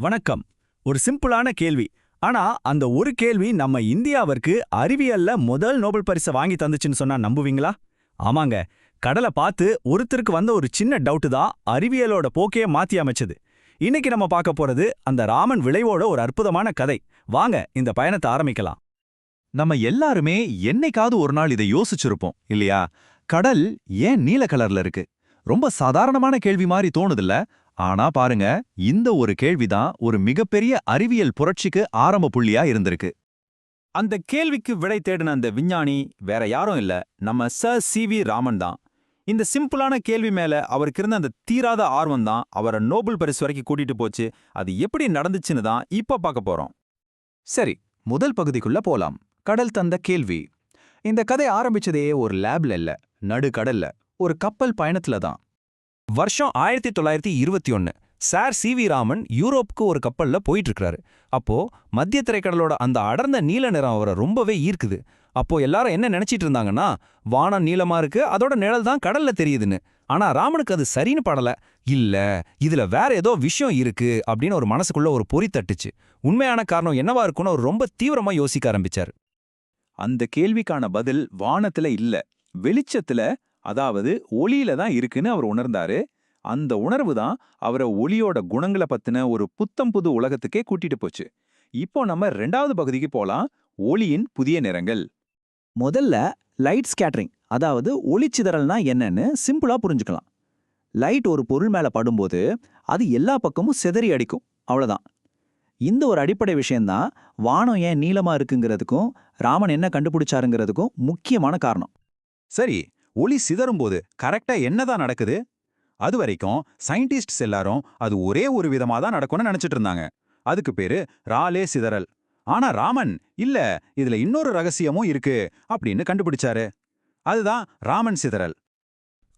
வணக்கம். ஒரு சிம்பிளான கேள்வி. ஆனா அந்த ஒரு கேள்வி நம்ம இந்தியாவிற்கு அறிவியல்ல முதல் நோபல் பரிசை வாங்கி தந்துச்சுன்னு சொன்னா நம்புவீங்களா? ஆமாங்க. கடலை பார்த்து ஒருத்தருக்கு வந்த ஒரு சின்ன டவுட்டு தான் அறிவியலோட போக்கையே மாத்தி அமைச்சது. இன்னைக்கு நம்ம பார்க்க போறது அந்த ராமன் விளைவோட ஒரு அற்புதமான கதை. வாங்க இந்த பயணத்தை ஆரம்பிக்கலாம். நம்ம எல்லாருமே என்னைக்காவது ஒரு நாள் இதை யோசிச்சிருப்போம் இல்லையா? கடல் ஏன் நீல கலர்ல இருக்கு? ரொம்ப சாதாரணமான கேள்வி மாதிரி தோணுதில்ல. ஆனா பாருங்க இந்த ஒரு கேள்விதான் ஒரு மிகப்பெரிய அறிவியல் புரட்சிக்கு ஆரம்ப புள்ளியா இருந்திருக்கு. அந்த கேள்விக்கு விடை தேடின அந்த விஞ்ஞானி வேற யாரும் இல்ல நம்ம ச சி வி ராமன் தான். இந்த சிம்பிளான கேள்வி மேல அவருக்கு இருந்த அந்த தீராத ஆர்வம் தான் அவரை நோபல் பரிசு வரைக்கும் கூட்டிட்டு போச்சு. அது எப்படி நடந்துச்சுன்னு தான் இப்ப பார்க்க போறோம். சரி முதல் பகுதிக்குள்ள போலாம். கடல் தந்த கேள்வி. இந்த கதை ஆரம்பிச்சதே ஒரு லேப்ல இல்ல நடு கடல்ல ஒரு கப்பல் பயணத்துல தான். வருஷம் ஆயிரத்தி தொள்ளாயிரத்தி இருபத்தி ஒன்னு சார் சி வி ராமன் யூரோப்புக்கு ஒரு கப்பல்ல போயிட்டு இருக்காரு அப்போ மத்திய திரைக்கடலோட அந்த அடர்ந்த நீல நிறம் அவரை ரொம்பவே ஈர்க்குது. அப்போ எல்லாரும் என்ன நினைச்சிட்டு இருந்தாங்கன்னா வானம் நீளமா இருக்கு அதோட நிழல் தான் கடல்ல தெரியுதுன்னு. ஆனா ராமனுக்கு அது சரின்னு படல. இல்ல இதுல வேற ஏதோ விஷயம் இருக்கு அப்படின்னு ஒரு மனசுக்குள்ள ஒரு பொறி தட்டுச்சு. உண்மையான காரணம் என்னவா இருக்கும்னு அவர் ரொம்ப தீவிரமா யோசிக்க ஆரம்பிச்சார். அந்த கேள்விக்கான பதில் வானத்துல இல்ல வெளிச்சத்துல அதாவது ஒளியில தான் இருக்குன்னு அவர் உணர்ந்தாரு. அந்த உணர்வு தான் அவரை ஒளியோட குணங்களை பத்தின ஒரு புத்தம் புது உலகத்துக்கே கூட்டிட்டு போச்சு. இப்போ நம்ம ரெண்டாவது பகுதிக்கு போலாம். ஒளியின் புதிய நிறங்கள். முதல்ல லைட் ஸ்கேட்டரிங் அதாவது ஒளிச்சிதறல்னா என்னன்னு சிம்பிளா புரிஞ்சுக்கலாம். லைட் ஒரு பொருள் மேல படும்போது அது எல்லா பக்கமும் சிதறி அடிக்கும் அவ்வளவுதான். இந்த ஒரு அடிப்படை விஷயம்தான் வானம் ஏன் நீளமா இருக்குங்கிறதுக்கும் ராமன் என்ன கண்டுபிடிச்சாருங்கிறதுக்கும் முக்கியமான காரணம். சரி ஒளி சிதறும்போது கரெக்டா என்னதான் நடக்குது? அது வரைக்கும் சயின்டிஸ்ட்ஸ் எல்லாரும் அது ஒரே ஒரு விதமா தான் நடக்கும்னு நினைச்சிட்டு இருந்தாங்க. அதுக்கு பேரு ராலே சிதறல். ஆனா ராமன் இல்ல இதுல இன்னொரு ரகசியமும் இருக்கு அப்படின்னு கண்டுபிடிச்சாரு. அதுதான் ராமன் சிதறல்.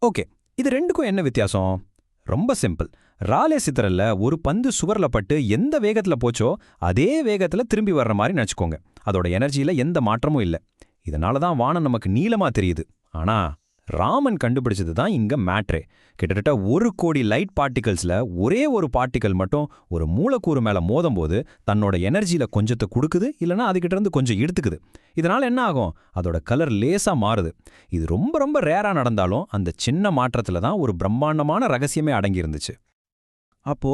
ஓகே இது ரெண்டுக்கும் என்ன வித்தியாசம்? ரொம்ப சிம்பிள். ராலே சிதறல்ல ஒரு பந்து சுவர்ல பட்டு எந்த வேகத்துல போச்சோ அதே வேகத்துல திரும்பி வர்ற மாதிரி நினைச்சுக்கோங்க. அதோட எனர்ஜியில எந்த மாற்றமும் இல்ல. இதனால தான் வானம் நமக்கு நீளமா தெரியுது. ஆனா ராமன் கண்டுபிடிச்சது தான் இங்க மேட்ரே கிட்டத்தட்ட ஒரு கோடி லைட் பார்ட்டிகல்ஸ்ல ஒரே ஒரு பார்ட்டிகல் மட்டும் ஒரு மூலக்கூறு மேல மோதும்போது தன்னோட எனர்ஜியில கொஞ்சத்தை கொடுக்குது இல்லனா அதுகிட்ட இருந்து கொஞ்சம் எடுத்துக்குது இதனால என்ன ஆகும்? அதோட கலர் லேசா மாறுது. இது ரொம்ப ரொம்ப ரேரா நடந்தாலும் அந்த சின்ன மாற்றத்துல தான் ஒரு பிரம்மாண்டமான ரகசியமே அடங்கியிருந்துச்சு. அப்போ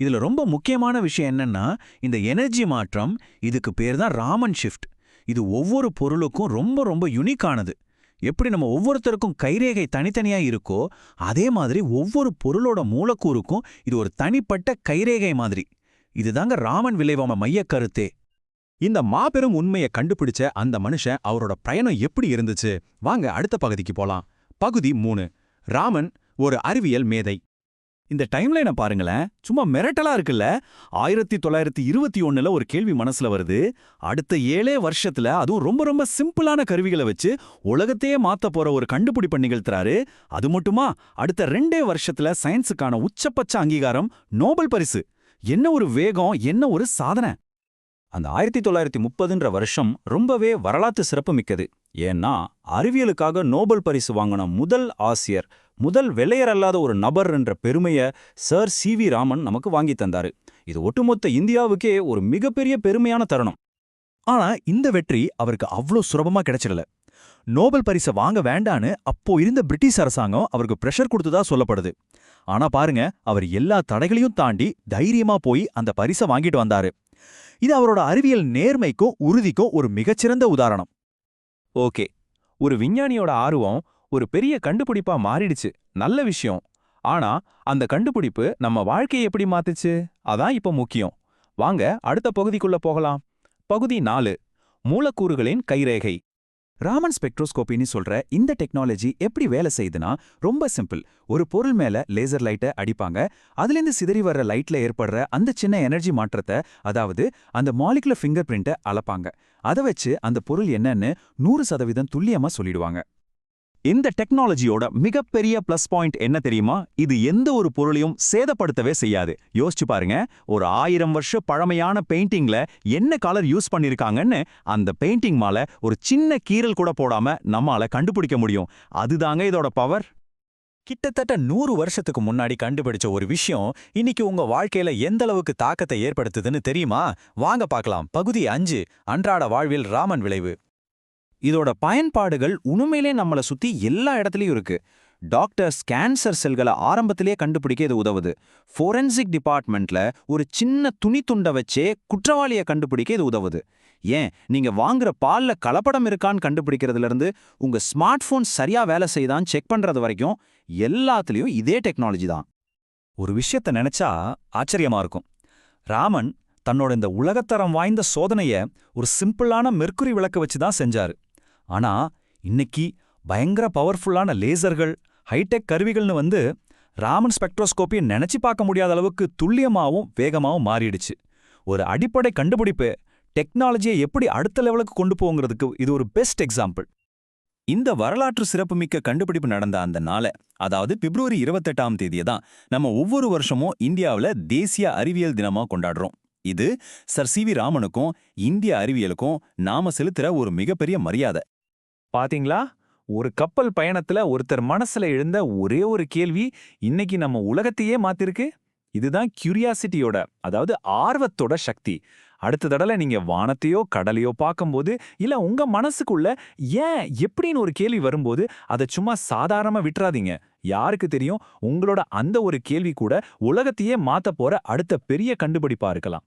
இதுல ரொம்ப முக்கியமான விஷயம் என்னன்னா இந்த எனர்ஜி மாற்றம் இதுக்கு பேர் தான் ராமன் ஷிஃப்ட் இது ஒவ்வொரு பொருளுக்கும் ரொம்ப ரொம்ப யுனிக்கானது எப்படி நம்ம ஒவ்வொருத்தருக்கும் கைரேகை தனித்தனியா இருக்கோ அதே மாதிரி ஒவ்வொரு பொருளோட மூலக்கூறுக்கும் இது ஒரு தனிப்பட்ட கைரேகை மாதிரி. இதுதாங்க ராமன் விளைவாம மையக் கருத்தே. இந்த மாபெரும் உண்மையை கண்டுபிடிச்ச அந்த மனுஷன் அவரோட பயணம் எப்படி இருந்துச்சு? வாங்க அடுத்த பகுதிக்கு போலாம். பகுதி மூணு. ராமன் ஒரு அறிவியல் மேதை. இந்த டைம்லைனை பாருங்களேன் சும்மா மிரட்டலா இருக்குல்ல? ஆயிரத்தி தொள்ளாயிரத்தி இருபத்தி ஒண்ணுல ஒரு கேள்வி மனசுல வருது. அடுத்த ஏழே வருஷத்துல அதுவும் ரொம்ப ரொம்ப சிம்பிளான கருவிகளை வச்சு உலகத்தையே மாத்த போற ஒரு கண்டுபிடிப்பை நிகழ்த்துறாரு. அது மட்டுமா? அடுத்த ரெண்டே வருஷத்துல சயின்ஸுக்கான உச்சபட்ச அங்கீகாரம் நோபல் பரிசு. என்ன ஒரு வேகம் என்ன ஒரு சாதனை? அந்த ஆயிரத்தி தொள்ளாயிரத்தி முப்பதுன்ற வருஷம் ரொம்பவே வரலாற்று சிறப்புமிக்கது ஏன்னா அறிவியலுக்காக நோபல் பரிசு வாங்கின முதல் ஆசியர் முதல் வெள்ளையர் அல்லாத ஒரு நபர் என்ற பெருமைய சர் சி வி ராமன் நமக்கு வாங்கி தந்தாரு. இது ஒட்டுமொத்த இந்தியாவுக்கே ஒரு மிகப்பெரிய பெருமையான தருணம். ஆனா இந்த வெற்றி அவருக்கு அவ்வளோ சுலபமா கிடைச்சிடல. நோபல் பரிசை வாங்க வேண்டான்னு அப்போ இருந்த பிரிட்டிஷ் அரசாங்கம் அவருக்கு பிரஷர் கொடுத்ததா சொல்லப்படுது. ஆனா பாருங்க அவர் எல்லா தடைகளையும் தாண்டி தைரியமா போய் அந்த பரிசை வாங்கிட்டு வந்தாரு. இது அவரோட அறிவியல் நேர்மைக்கும் உறுதிக்கும் ஒரு மிகச்சிறந்த உதாரணம். ஓகே. ஒரு விஞ்ஞானியோட ஆர்வம் ஒரு பெரிய கண்டுபிடிப்பா மாறிடுச்சு. நல்ல விஷயம். ஆனா அந்த கண்டுபிடிப்பு நம்ம வாழ்க்கையை எப்படி மாத்துச்சு? அதான் இப்ப முக்கியம். வாங்க அடுத்த பகுதிக்குள்ள போகலாம். பகுதி நாலு மூலக்கூறுகளின் கைரேகை. ராமன் ஸ்பெக்ட்ரோஸ்கோப்பின்னு சொல்ற இந்த டெக்னாலஜி எப்படி வேலை செய்யுதுன்னா ரொம்ப சிம்பிள். ஒரு பொருள் மேல லேசர் லைட்டை அடிப்பாங்க. அதுலேருந்து சிதறி வர்ற லைட்ல ஏற்படுற அந்த சின்ன எனர்ஜி மாற்றத்தை அதாவது அந்த மாலிகுலர் ஃபிங்கர் பிரிண்ட்டை அளப்பாங்க. அதை வச்சு அந்த பொருள் என்னன்னு நூறு சதவீதம் துல்லியமா சொல்லிடுவாங்க. இந்த டெக்னாலஜியோட மிகப்பெரிய ப்ளஸ் பாயிண்ட் என்ன தெரியுமா? இது எந்த ஒரு பொருளையும் சேதப்படுத்தவே செய்யாது. யோசிச்சு பாருங்க ஒரு ஆயிரம் வருஷ பழமையான பெயிண்டிங்ல என்ன கலர் யூஸ் பண்ணிருக்காங்கன்னு அந்த பெயிண்டிங் மேல ஒரு சின்ன கீறல் கூட போடாம நம்மால கண்டுபிடிக்க முடியும். அதுதாங்க இதோட பவர் கிட்டத்தட்ட நூறு வருஷத்துக்கு முன்னாடி கண்டுபிடிச்ச ஒரு விஷயம் இன்னைக்கு உங்க வாழ்க்கையில எந்த அளவுக்கு தாக்கத்தை ஏற்படுத்துதுன்னு தெரியுமா? வாங்க பார்க்கலாம். பகுதி அஞ்சு அன்றாட வாழ்வில் ராமன் விளைவு. இதோட பயன்பாடுகள் உண்மையிலே நம்மள சுத்தி எல்லா இடத்துலயும் இருக்கு. டாக்டர்ஸ் கேன்சர் செல்களை ஆரம்பத்திலேயே கண்டுபிடிக்க இது உதவுது. ஃபோரென்சிக் டிபார்ட்மெண்ட்ல ஒரு சின்ன துணி துண்டை வச்சே குற்றவாளியை கண்டுபிடிக்க இது உதவுது. ஏன்? நீங்க வாங்குற பால்ல கலப்படம் இருக்கான்னு கண்டுபிடிக்கிறதுல இருந்து உங்க ஸ்மார்ட் போன் சரியா வேலை செய்தான்னு செக் பண்றது வரைக்கும் எல்லாத்துலயும் இதே டெக்னாலஜி தான். ஒரு விஷயத்த நினைச்சா ஆச்சரியமா இருக்கும். ராமன் தன்னோட இந்த உலகத்தரம் வாய்ந்த சோதனைய ஒரு சிம்பிளான மெர்க்குரி விளக்க வச்சு தான் செஞ்சாரு. ஆனா இன்னைக்கு பயங்கர பவர்ஃபுல்லான லேசர்கள் ஹைடெக் கருவிகள்னு வந்து ராமன் ஸ்பெக்ட்ரோஸ்கோப்பியை நினைச்சு பார்க்க முடியாத அளவுக்கு துல்லியமாவும் வேகமாவும் மாறிடுச்சு. ஒரு அடிப்படை கண்டுபிடிப்பு டெக்னாலஜியை எப்படி அடுத்த லெவலுக்கு கொண்டு போங்கிறதுக்கு இது ஒரு பெஸ்ட் எக்ஸாம்பிள். இந்த வரலாற்று சிறப்புமிக்க கண்டுபிடிப்பு நடந்த அந்த நாளை அதாவது பிப்ரவரி இருபத்தெட்டாம் தேதியை தான் நம்ம ஒவ்வொரு வருஷமும் இந்தியாவில் தேசிய அறிவியல் தினமா கொண்டாடுறோம். இது சர் சி வி ராமனுக்கும் இந்திய அறிவியலுக்கும் நாம செலுத்துற ஒரு மிகப்பெரிய மரியாதை. பாத்தீங்களா? ஒரு கப்பல் பயணத்துல ஒருத்தர் மனசுல எழுந்த ஒரே ஒரு கேள்வி இன்னைக்கு நம்ம உலகத்தையே மாத்திருக்கு. இதுதான் கியூரியாசிட்டியோட அதாவது ஆர்வத்தோட சக்தி. அடுத்த தடவை நீங்க வானத்தையோ கடலையோ பார்க்கும்போது இல்ல உங்க மனசுக்குள்ள ஏன் எப்படின்னு ஒரு கேள்வி வரும்போது அதை சும்மா சாதாரணமா விட்டுறாதீங்க. யாருக்கு தெரியும்? உங்களோட அந்த ஒரு கேள்வி கூட உலகத்தையே மாத்த போற அடுத்த பெரிய கண்டுபிடிப்பா இருக்கலாம்.